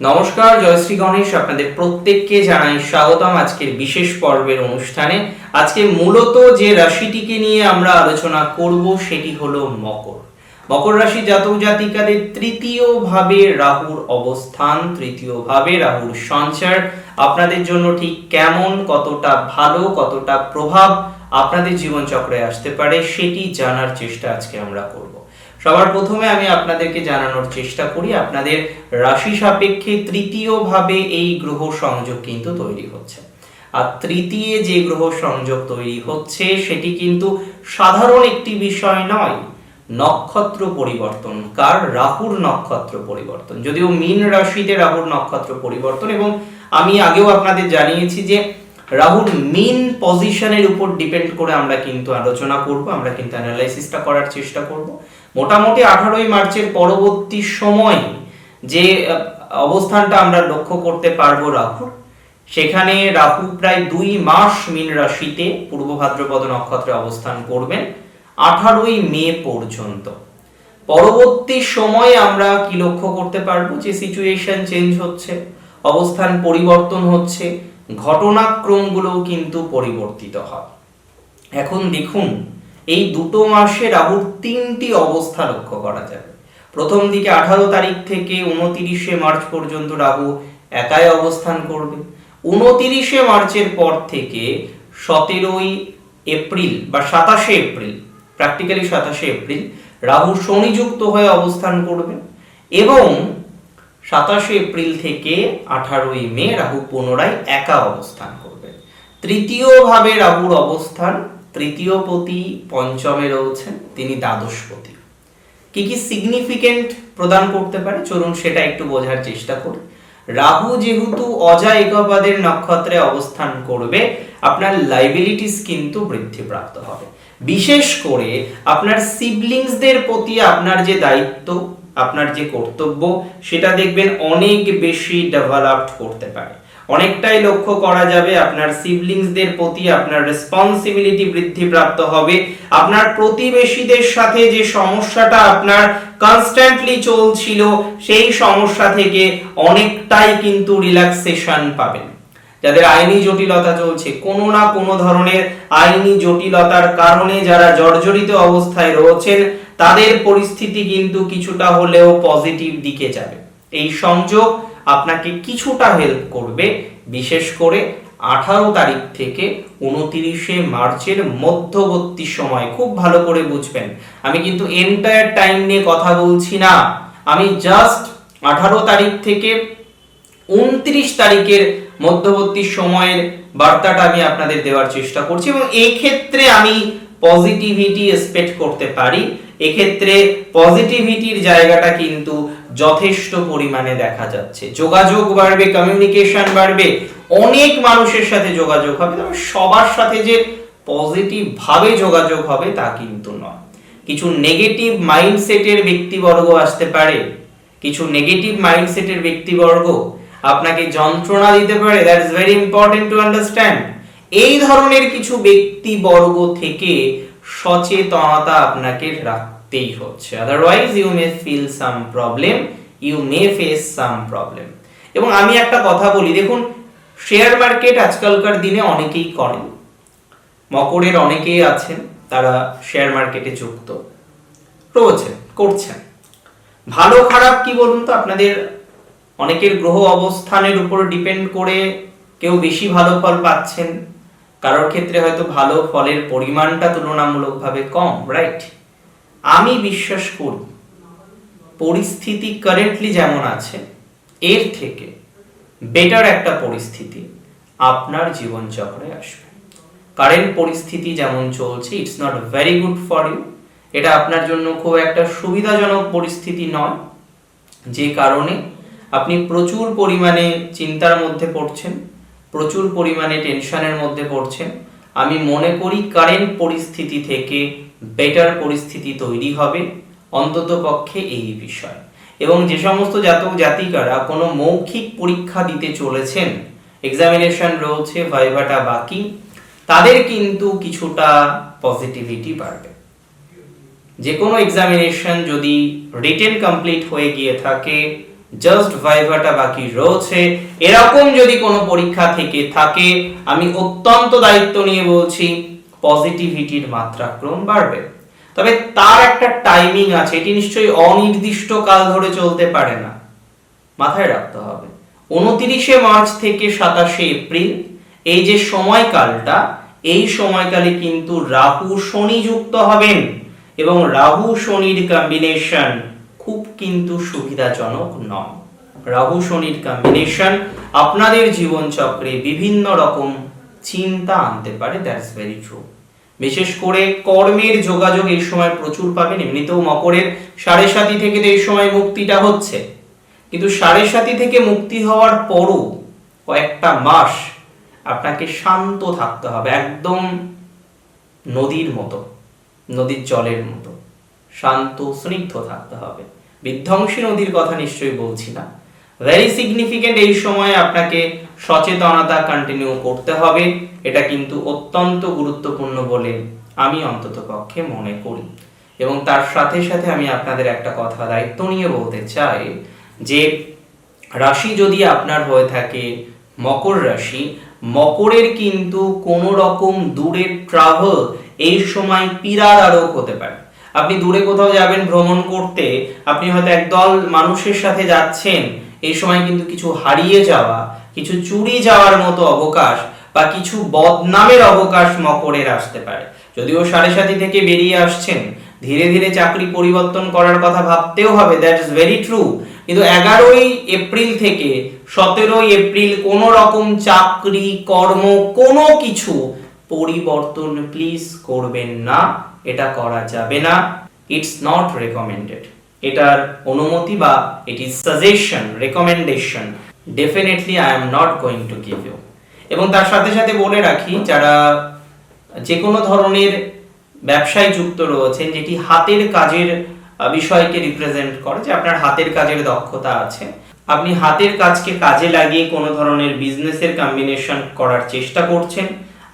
নমস্কার জয়শ্রী গণেশ, আপনাদের প্রত্যেককে জানাই স্বাগতম আজকের বিশেষ পর্বের অনুষ্ঠানে। আজকে মূলত যে রাশিটিকে নিয়ে আমরা আলোচনা করব সেটি হলো মকর। মকর রাশি জাতক জাতিকাদের তৃতীয় ভাবে রাহুর অবস্থান তৃতীয় ভাবে রাহুর সঞ্চার। আপনাদের জন্য ঠিক কেমন, কতটা ভালো, কতটা প্রভাব আপনাদের জীবনচক্রে আসতে পারে সেটি জানার চেষ্টা আজকে আমরা করব। সবার প্রথমে আমি আপনাদেরকে জানানোর চেষ্টা করি, আপনাদের রাশি সাপেক্ষে তৃতীয় ভাবে এই গ্রহ সংযোগ কিন্তু তৈরি হচ্ছে। আর তৃতীয় যে গ্রহ সংযোগ তৈরি হচ্ছে, সেটি কিন্তু সাধারণ একটি বিষয় নয়, নক্ষত্র পরিবর্তন। কার? রাহুর নক্ষত্র পরিবর্তন। যদিও মীন রাশিতে রাহুর নক্ষত্র পরিবর্তন এবং আমি আগেও আপনাদের জানিয়েছি যে রাহুর মিন পজিশনের উপর ডিপেন্ড করে আমরা কিন্তু আলোচনা করব, আমরা কিন্তু অ্যানালাইসিসটা করার চেষ্টা করব। মোটামুটি আঠারোই মার্চের পরবর্তী সময় যে অবস্থানটা আমরা লক্ষ্য করতে পারব রাহুর, সেখানে রাহু প্রায় দুই মাস মীন রাশিতে পূর্ব ভাদ্রপদ নক্ষত্রে অবস্থান করবেন, আঠারোই মে পর্যন্ত। পরবর্তী সময়ে আমরা কি লক্ষ্য করতে পারব? যে সিচুয়েশন চেঞ্জ হচ্ছে, অবস্থান পরিবর্তন হচ্ছে, ঘটনাক্রমগুলোও কিন্তু পরিবর্তিত হয়। এখন দেখুন এই দুটো মাসে রাহুর তিনটি অবস্থা লক্ষ্য করা যাবে। প্রথম দিকে আঠারো তারিখ থেকে উনতিরিশে মার্চ পর্যন্ত রাহু একাই অবস্থান করবে। উনতিরিশে মার্চের পর থেকে সতেরোই এপ্রিল বা সাতাশে এপ্রিল প্র্যাকটিক্যালি সাতাশে এপ্রিল, রাহু শনিযুক্ত হয়ে অবস্থান করবে এবং সাতাশে এপ্রিল থেকে আঠারোই মে রাহু পুনরায় একা অবস্থান করবে। তৃতীয় ভাবে রাহুর অবস্থান তৃতীয় পতি পঞ্চমে রয়েছেন তিনি দ্বাদশপতি কি কি সিগনিফিকেন্ট প্রদান করতে পারে? চলুন সেটা একটু বোঝার চেষ্টা করি। রাহু যেহেতু অজা একপাদের নক্ষত্রে অবস্থান করবে, আপনার লাইবিলিটিস কিন্তু বৃদ্ধিপ্রাপ্ত হবে। বিশেষ করে আপনার সিবলিংসদের প্রতি আপনার যে দায়িত্ব, আপনার যে কর্তব্য, সেটা দেখবেন অনেক বেশি ডেভেলপড করতে পারে। অনেকটাই লক্ষ্য করা যাবে, আপনার সিবলিংসদের প্রতি আপনার রেসপন্সিবিলিটি বৃদ্ধিপ্রাপ্ত হবে। আপনার প্রতিবেশীদের সাথে যে সমস্যাটা আপনার কনস্ট্যান্টলি চলছিল, সেই সমস্যা থেকে অনেকটাই কিন্তু রিল্যাক্সেশন পাবেন। যাদের আইনি জটিলতা চলছে, কোনো না কোনো ধরনের আইনি জটিলতার কারণে যারা জর্জরিত অবস্থায় রয়েছেন, তাদের পরিস্থিতি কিন্তু কিছুটা হলেও পজিটিভ দিকে যাবে। এই সংযোগ আপনাকে কিছুটা হেল্প করবে, বিশেষ করে আঠারো তারিখ থেকে উনতিরিশে মার্চের মধ্যবর্তী সময়। খুব ভালো করে বুঝবেন। আমি কিন্তু এন্টায়ার টাইম নিয়ে কথা বলছি না। আমি জাস্ট আঠারো তারিখ থেকে উনত্রিশ তারিখের মধ্যবর্তী সময়ের বার্তাটা আমি আপনাদের দেওয়ার চেষ্টা করছি এবং এই ক্ষেত্রে আমি পজিটিভিটি এক্সপেক্ট করতে পারি। এক্ষেত্রে পজিটিভিটির জায়গাটা কিন্তু যথেষ্ট পরিমাণে দেখা যাচ্ছে। যোগাযোগ বাড়বে কমিউনিকেশন বাড়বে, অনেক মানুষের সাথে যোগাযোগ হবে। তবে সবার সাথে যে পজিটিভ ভাবে যোগাযোগ হবে তা কিন্তু নয়। কিছু নেগেটিভ মাইন্ডসেটের ব্যক্তিবর্গ আসতে পারে। কিছু নেগেটিভ মাইন্ডসেটের ব্যক্তিবর্গ আপনাকে যন্ত্রণা দিতে পারে। That is very important to understand এই ধরনের কিছু ব্যক্তিবর্গ থেকে সচেতনতা আপনাকে রাখতেই হচ্ছে। Otherwise you may feel some problem you may face some problem এবং আমি একটা কথা বলি, দেখুন শেয়ার মার্কেট আজকালকার দিনে অনেকেই করেন। মকরের অনেকেই আছেন, তারা শেয়ার মার্কেটে যুক্ত। রয়েছেন, করছেন। ভালো, খারাপ কি বলুন তো? আপনাদের অনেকের গ্রহ অবস্থানের উপর ডিপেন্ড করে কেউ বেশি ভালো ফল পাচ্ছেন। কারোর ক্ষেত্রে হয়তো ভালো ফলের পরিমাণটা তুলনামূলকভাবে কম রাইট আমি বিশ্বাস করি, পরিস্থিতি কারেন্টলি যেমন আছে, এর থেকে বেটার একটা পরিস্থিতি আপনার জীবনচক্রে আসবে। কারেন্ট পরিস্থিতি যেমন চলছে it's not very good for you এটা আপনার জন্য খুব একটা সুবিধাজনক পরিস্থিতি নয়, যে কারণে আপনি প্রচুর পরিমাণে চিন্তার মধ্যে পড়ছেন, প্রচুর পরিমাণে টেনশনের মধ্যে পড়ছেন। আমি মনে করি কারেন্ট পরিস্থিতি থেকে বেটার পরিস্থিতি তৈরি হবে অন্তত পক্ষে এই বিষয়। এবং যে সমস্ত জাতক জাতিকারা কোনো মৌখিক পরীক্ষা দিতে চলেছেন এক্সামিনেশন রয়েছে, ভাইভাটা বাকি, তাদের কিন্তু কিছুটা পজিটিভিটি বাড়বে। যে কোনো এক্সামিনেশন যদি রিটেন কমপ্লিট হয়ে গিয়ে থাকে জাস্ট ভাইভাটা বাকি রয়েছে, এরকম যদি কোনো পরীক্ষা থেকে থাকে, আমি অত্যন্ত দায়িত্ব নিয়ে বলছি পজিটিভিটির মাত্রা ক্রম বাড়বে। তবে তার একটা টাইমিং আছে, এটি নিশ্চয়ই অনির্দিষ্ট কাল ধরে চলতে পারে না। মাথায় রাখতে হবে, উনতিরিশে মার্চ থেকে সাতাশে এপ্রিল, এই যে সময়কালটা, এই সময়কালে কিন্তু রাহু শনি যুক্ত হবেন এবং রাহু শনির কম্বিনেশন খুব কিন্তু সুবিধাজনক নয়। রাহু শনির কম্বিনেশন আপনাদের জীবনচক্রে বিভিন্ন রকম চিন্তা আনতে পারে দ্যাটস ভেরি ট্রু বিশেষ করে কর্মের যোগাযোগ এই সময় প্রচুর পাবেন, এমনিতেও মকরের সাড়ে সাতি থেকে তো এই সময় মুক্তিটা হচ্ছে। কিন্তু সাড়ে সাতি থেকে মুক্তি হওয়ার পরও কয়েকটা মাস আপনাকে শান্ত থাকতে হবে, একদম নদীর মতো, নদীর জলের মতো। শান্ত, স্নিগ্ধ থাকতে হবে। বিধ্বংসী নদীর কথা নিশ্চয়ই বলছি না। ভেরি সিগনিফিকেন্ট এই সময় আপনাকে সচেতনতা কন্টিনিউ করতে হবে। এটা কিন্তু অত্যন্ত গুরুত্বপূর্ণ বলে আমি অন্তত পক্ষে মনে করি। এবং তার সাথে সাথে আমি আপনাদের একটা কথা দায়িত্ব নিয়ে বলতে চাই যে, রাশি যদি আপনার হয়ে থাকে মকর রাশি, মকরের কিন্তু কোনো রকম দূরের ট্রাভেল এই সময় পীড়ার পীড়াদারক হতে পারে। আপনি দূরে কোথাও যাবেন, ভ্রমণ করতে, আপনি হয়তো একদল মানুষের সাথে যাচ্ছেন এই সময় কিন্তু কিছু হারিয়ে যাওয়া, কিছু চুরি যাওয়ার মতো অবকাশ বা কিছু বদনামের অবকাশ মকরের আসতে পারে। যদিও সাড়ে সাতি থেকে বেরিয়ে আসছেন, ধীরে ধীরে চাকরি পরিবর্তন করার কথা ভাবতেও হবে দ্যাট ইজ ভেরি ট্রু কিন্তু এগারোই এপ্রিল থেকে সতেরোই এপ্রিল কোনো রকম চাকরি, কর্ম, কোনো কিছু পরিবর্তন প্লিজ করবেন না, এটা করা যাবে না ইটস নট রেকমেন্ডেড এটার অনুমতি বা এটি suggestion recommendation definitely I'm not going to give you এবং তার সাথে সাথে বলে রাখি, যারা যে কোনো ধরনের ব্যবসায় যুক্ত রয়েছেন, যেটি হাতের কাজের বিষয়কে রিপ্রেজেন্ট করে, যে আপনার হাতের কাজের দক্ষতা আছে, আপনি হাতের কাজকে কাজে লাগিয়ে কোনো ধরনের বিজনেসের কম্বিনেশন করার চেষ্টা করছেন,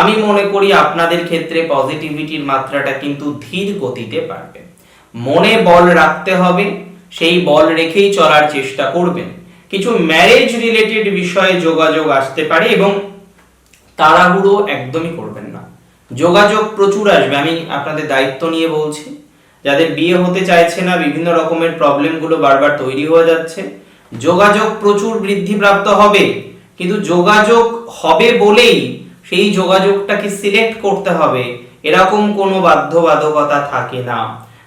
আমি মনে করি আপনাদের ক্ষেত্রে পজিটিভিটির মাত্রাটা কিন্তু ধীর গতিতে বাড়বে। মনে বল রাখতে হবে, সেই বল রেখেই চলার চেষ্টা করবেন। কিছু ম্যারেজ রিলেটেড বিষয়ে যোগাযোগ আসতে পারে এবং তাড়াহুড়ো একদমই করবেন না। যোগাযোগ প্রচুর আসবে, আমি আপনাদের দায়িত্ব নিয়ে বলছি। যাদের বিয়ে হতে চাইছে না, বিভিন্ন রকমের প্রবলেমগুলো বারবার তৈরি হয়ে যাচ্ছে। যোগাযোগ প্রচুর বৃদ্ধিপ্রাপ্ত হবে, কিন্তু যোগাযোগ হবে বলেই সেই যোগাযোগটাকে সিলেক্ট করতে হবে। এরকম কোনো বাধ্যবাধকতা থাকে না।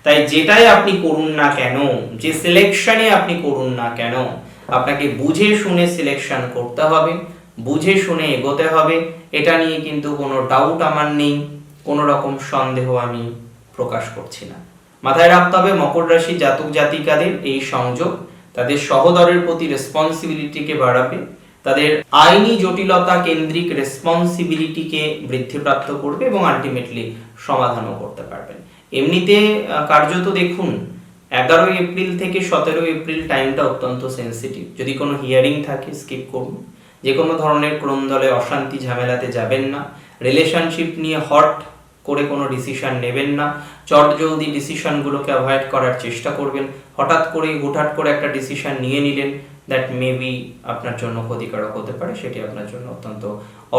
তাই যেটাই আপনি করুন না কেন, যে সিলেকশনে আপনি করুন না কেন, আপনাকে বুঝে শুনে সিলেকশন করতে হবে, বুঝে শুনে এগোতে হবে, এটা নিয়ে কিন্তু কোনো ডাউট আমার নেই, কোনো রকম সন্দেহ আমি প্রকাশ করছি না। মাথায় রাখতে হবে, মকর রাশি জাতক জাতিকাদের এই সংযোগ, তাদের সহদরের প্রতি রেসপন্সিবিলিটিকে বাড়াবে, তাদের আইনি জটিলতা কেন্দ্রিক রেসপন্সিবিলিটিকে বৃদ্ধিপ্রাপ্ত করবে এবং আলটিমেটলি সমাধানও করতে পারবেন। এমনিতে কার্যত দেখুন, এগারোই এপ্রিল থেকে সতেরোই এপ্রিল টাইমটা অত্যন্ত সেন্সিটিভ যদি কোনো হিয়ারিং থাকে স্কিপ করুন। যে কোনো ধরনের ক্রম দলে অশান্তি ঝামেলাতে যাবেন না। রিলেশনশিপ নিয়ে হট করে কোনো ডিসিশন নেবেন না। চট জলদি ডিসিশনগুলোকে অ্যাভয়েড করার চেষ্টা করবেন। হঠাৎ করে হুটহাট করে একটা ডিসিশন নিয়ে নিলেন। দ্যাট মেবি আপনার জন্য ক্ষতিকারক হতে পারে, সেটি আপনার জন্য অত্যন্ত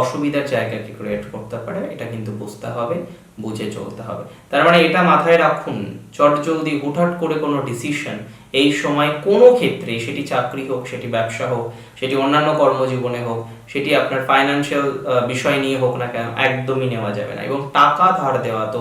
অসুবিধার জায়গাকে ক্রিয়েট করতে পারে, এটা কিন্তু বুঝতে হবে, বুঝে চলতে হবে। তার মানে এটা মাথায় রাখুন, চট জলদি হুটহাট করে কোনো ডিসিশন এই সময় কোনো ক্ষেত্রে সেটি চাকরি হোক, সেটি ব্যবসা হোক, সেটি অন্যান্য কর্মজীবনে হোক, সেটি আপনার ফাইন্যান্সিয়াল বিষয় নিয়ে হোক না কেন, একদমই নেওয়া যাবে না। এবং টাকা ধার দেওয়া তো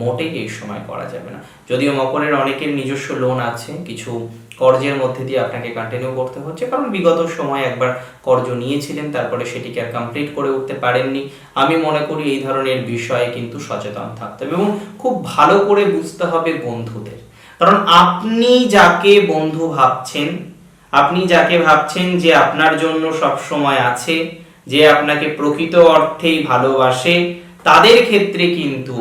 মোটেই এই সময় করা যাবে না। যদিও মকরের অনেকের নিজস্ব লোন আছে, কিছু কর্জের মধ্যে দিয়ে আপনাকে কন্টিনিউ করতে হচ্ছে। কারণ বিগত সময় একবার কর্জ নিয়েছিলেন, তারপরে সেটিকে আর কমপ্লিট করে উঠতে পারেননি। আমি মনে করি এই ধরনের বিষয়ে কিন্তু সচেতন থাকতে হবে এবং খুব ভালো করে বুঝতে হবে বন্ধুদের। কারণ আপনি যাকে বন্ধু ভাবছেন, আপনি যাকে ভাবছেন যে আপনার জন্য সব সময় আছে, যে আপনাকে প্রকৃত অর্থেই ভালোবাসে, তাদের ক্ষেত্রে কিন্তু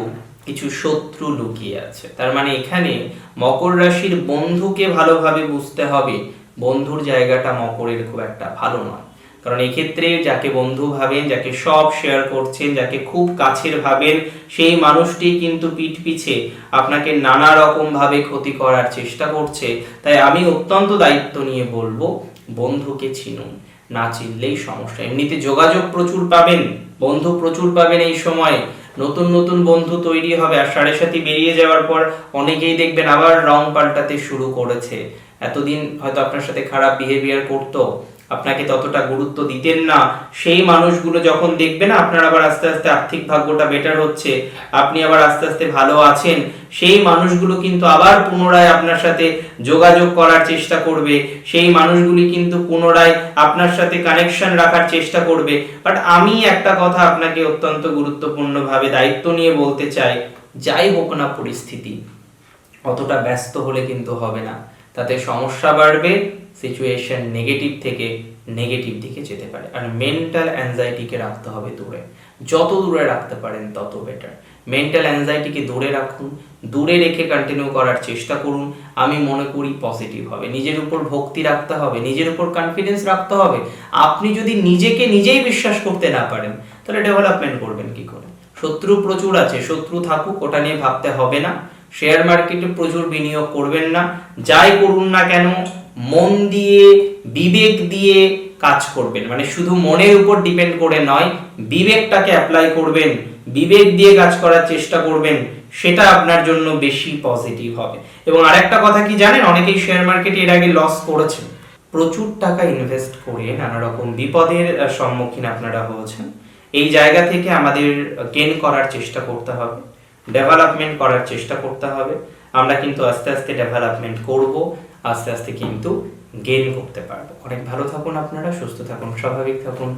কিছু শত্রু লুকিয়ে আছে। তার মানে এখানে মকর রাশির বন্ধুকে ভালোভাবে বুঝতে হবে। বন্ধুর জায়গাটা মকরের খুব একটা ভালো নয়। কারণ এক্ষেত্রে যাকে বন্ধু ভাবেন, যাকে সব শেয়ার করছেন, যাকে খুব কাছের ভাবেন, সেই মানুষটি কিন্তু পিঠ পিছে আপনাকে নানা রকম ভাবে ক্ষতি করার চেষ্টা করছে। তাই আমি অত্যন্ত দায়িত্ব নিয়ে বলব, বন্ধুকে চিনুন। না চিনলেই সমস্যা। এমনিতে যোগাযোগ প্রচুর পাবেন, বন্ধু প্রচুর পাবেন এই সময়। নতুন নতুন বন্ধু তৈরি হবে আর সাড়ে সাথে বেরিয়ে যাওয়ার পর অনেকেই দেখবেন আবার রং পাল্টাতে শুরু করেছে। এতদিন হয়তো আপনার সাথে খারাপ বিহেভিয়ার করতো। আপনাকে ততটা গুরুত্ব দিতেন না। সেই মানুষগুলো যখন দেখবেন আপনার আবার আস্তে আস্তে আর্থিক ভাগ্যটা বেটার হচ্ছে, আপনি আবার আস্তে আস্তে ভালো আছেন, সেই মানুষগুলো কিন্তু আবার পুনরায় আপনার সাথে যোগাযোগ করার চেষ্টা করবে। সেই মানুষগুলি কিন্তু পুনরায় আপনার সাথে কানেকশন রাখার চেষ্টা করবে। বাট আমি একটা কথা আপনাকে অত্যন্ত গুরুত্বপূর্ণভাবে দায়িত্ব নিয়ে বলতে চাই, যাই হোক না পরিস্থিতি, অতটা ব্যস্ত হলে কিন্তু হবে না। তাতে সমস্যা বাড়বে সিচুয়েশন নেগেটিভ থেকে নেগেটিভ দিকে যেতে পারে। আর মেন্টাল অ্যাংজাইটিকে রাখতে হবে দূরে। যত দূরে রাখতে পারেন, তত বেটার মেন্টাল অ্যাংজাইটিকে দূরে রাখুন, দূরে রেখে কন্টিনিউ করার চেষ্টা করুন। আমি মনে করি পজিটিভ হবে। নিজের উপর ভক্তি রাখতে হবে, নিজের উপর কনফিডেন্স রাখতে হবে। আপনি যদি নিজেকে নিজেই বিশ্বাস করতে না পারেন, তাহলে ডেভেলপমেন্ট করবেন কি করে? শত্রু প্রচুর আছে, শত্রু থাকুক, ওটা নিয়ে ভাবতে হবে না। শেয়ার মার্কেটে প্রচুর বিনিয়োগ করবেন না। যাই করুন না কেন, মন দিয়ে, বিবেক দিয়ে কাজ করবেন। মানে শুধু মনের উপর ডিপেন্ড করে নয়, বিবেকটাকে অ্যাপ্লাই করবেন, বিবেক দিয়ে কাজ করার চেষ্টা করবেন, সেটা আপনার জন্য বেশি পজিটিভ হবে। এবং আরেকটা কথা কি জানেন, অনেকেই শেয়ার মার্কেটে এর আগে লস করেছেন। প্রচুর টাকা ইনভেস্ট করে নানা রকম বিপদের সম্মুখীন আপনারা হয়েছেন। এই জায়গা থেকে আমাদের গেন করার চেষ্টা করতে হবে। ডেভেলপমেন্ট করার চেষ্টা করতে হবে। আমরা কিন্তু আস্তে আস্তে ডেভেলপমেন্ট করব, আস্তে আস্তে কিন্তু গেইন করতে পারব। অনেক ভালো থাকুন আপনারা, সুস্থ থাকুন, স্বাভাবিক থাকুন।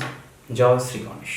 জয় শ্রী গণেশ।